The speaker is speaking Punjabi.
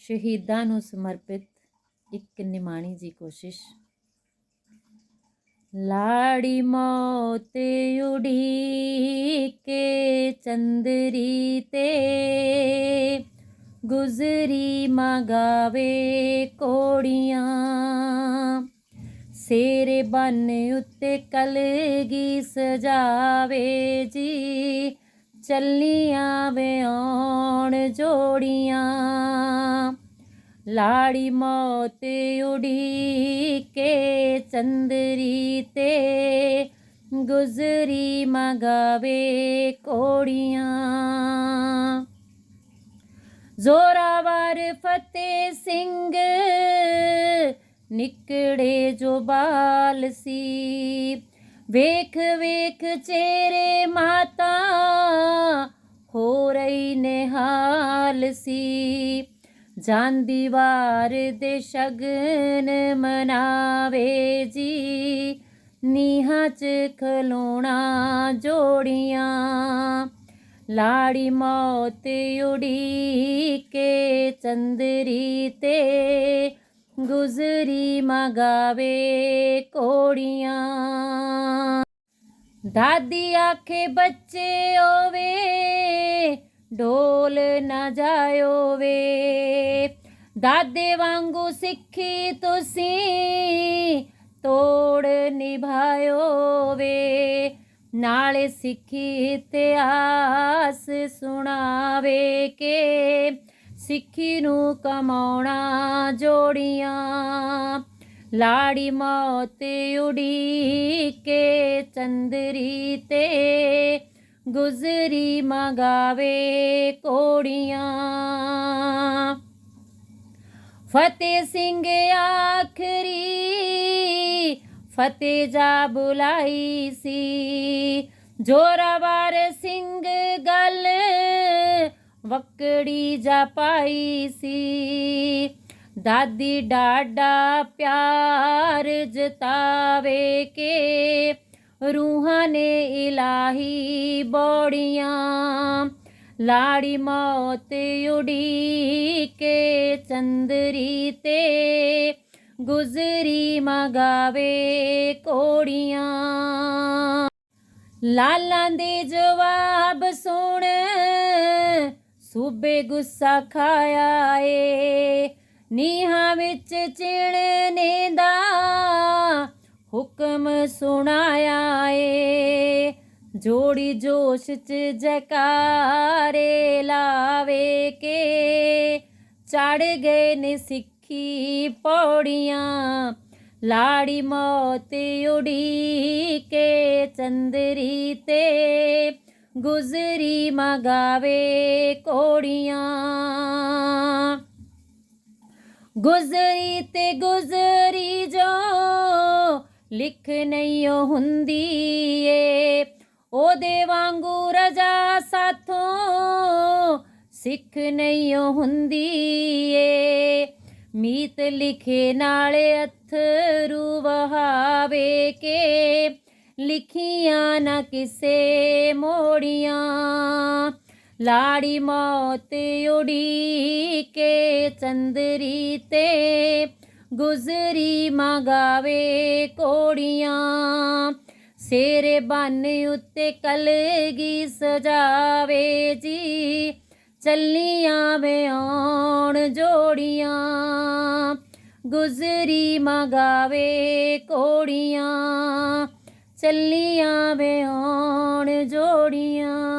ਸ਼ਹੀਦਾਂ ਨੂੰ ਸਮਰਪਿਤ ਇੱਕ ਨਿਮਾਣੀ ਜੀ ਕੋਸ਼ਿਸ਼। ਲਾੜੀ ਮੌਤ ਉਡੀਕੇ ਚੰਦਰੀ ਤੇ ਗੁਜ਼ਰੀ ਮਗਾਵੇ ਕੋੜੀਆਂ। ਸੇਰੇ ਬੰਨ ਉੱਤੇ ਕਲਗੀ ਸਜਾਵੇ ਜੀ। ਚੱਲੀਆਂ ਵੇ ਆਉਣ ਜੋੜੀਆਂ। ਲਾੜੀ ਮੌਤ ਉਡੀ ਕੇ ਚੰਦਰੀ ਤੇ ਗੁਜ਼ਰੀ ਮਗਾਵੇ ਕੋੜੀਆਂ। ਜ਼ੋਰਾਵਰ ਫਤਿਹ ਸਿੰਘ ਨਿਕੜੇ ਜੋ ਬਾਲ ਸੀ। ਵੇਖ ਵੇਖ ਚਿਹਰੇ ਮਾਤਾ ਨਿਹਾਲ ਸੀ ਜਾਂਦੀ ਵਾਰ ਦੇ ਸ਼ਗਨ ਮਨਾਵੇ ਜੀ। ਨੀਹਾਂ ਚ ਖਲੋਣਾ ਜੋੜੀਆਂ। ਲਾੜੀ ਮੌਤ ਉਡੀਕੇ ਚੰਦਰੀ ਤੇ ਗੁਜ਼ਰੀ ਮਗਾਵੇ ਕੋੜੀਆਂ ਦਾਦੀ ਆਖੇ, ਬੱਚੇ ਓਵੇ ਢੋਲ ਨਾ ਜਾਇਓ ਵੇ ਦਾਦੇ ਵਾਂਗੂ ਸਿੱਖੀ ਤੁਸੀਂ, ਤੋੜ ਨਿਭਾਇਓ ਵੇ ਨਾਲੇ ਸਿੱਖੀ ਇਤਿਹਾਸ ਸੁਣਾਵੇ ਕੇ, ਸਿੱਖੀ ਨੂੰ ਕਮਾਉਣਾ ਜੋੜੀਆਂ। ਲਾੜੀ ਮੌਤ ਉਡੀਕੇ ਚੰਦਰੀ ਤੇ ਗੁਜ਼ਰੀ ਮਗਾਵੇ ਕੋੜੀਆਂ। ਫਤਿਹ ਸਿੰਘ ਆਖਰੀ, ਫਤਿਹ ਜਾ ਬੁਲਾਈ ਸੀ। ਜੋਰਾਵਰ ਸਿੰਘ ਗੱਲ ਵਕੜੀ ਜਾ ਪਾਈ ਸੀ। ਦਾਦੀ ਡਾਡਾ ਪਿਆਰ ਜਤਾਵੇ ਕੇ ਰੂਹਾਂ ਨੇ ਇਲਾਹੀ ਬੋੜੀਆਂ, ਲਾੜੀ ਮੌਤ ਉਡੀ ਕੇ ਚੰਦਰੀ ਤੇ, ਗੁਜ਼ਰੀ ਮਗਾਵੇ ਕੋੜੀਆਂ ਲਾਲਾਂ ਦੇ ਜਵਾਬ ਸੁਣ, ਸੂਬੇ ਗੁੱਸਾ ਖਾਇਆ ਏ, ਨੀਹਾਂ ਵਿੱਚ ਚਿਣਨੇ ਦਾ ਹੁਕਮ ਸੁਣਾਇਆ ਏ ਜੋੜੀ ਜੋਸ਼ ਚ ਜਕਾਰੇ ਲਾਵੇ ਕੇ ਚੜ ਗਏ ਨੇ ਸਿੱਖੀ ਪੌੜੀਆਂ ਲਾੜੀ ਮੌਤ ਉਡੀਕੇ ਚੰਦਰੀ ਤੇ ਗੁਜ਼ਰੀ ਮਗਾਵੇ ਕੋੜੀਆਂ ਗੁਜ਼ਰੀ ਤੇ ਗੁਜ਼ਰੀ ਜੋ ਲਿਖ ਨਹੀਂ ਹੁੰਦੀ ਏ। ਉਹਦੇ ਵਾਂਗੂ ਰਜਾ ਸਾਥੋਂ ਸਿੱਖ ਨਹੀਂ ਹੁੰਦੀ ਏ। ਮੀਤ ਲਿਖੇ ਨਾਲੇ ਅਥਰੂ ਵਹਾਵੇ ਕੇ। ਲਿਖੀਆਂ ਨਾ ਕਿਸੇ ਮੋੜੀਆਂ। ਲਾੜੀ ਮੌਤ ਉਡੀਕੇ ਚੰਦਰੀ ਤੇ। ਗੁਜ਼ਰੀ ਮਗਾਵੇ ਕੋੜੀਆਂ। ਸੇਰੇ ਬੰਨ ਉੱਤੇ ਕਲਗੀ ਸਜਾਵੇ ਜੀ। ਚੱਲੀਆਂ ਵੇ ਆਉਣ ਜੋੜੀਆਂ। ਗੁਜ਼ਰੀ ਮਗਾਵੇ ਕੋੜੀਆਂ। ਚੱਲੀਆਂ ਵੇ ਆਉਣ ਜੋੜੀਆਂ।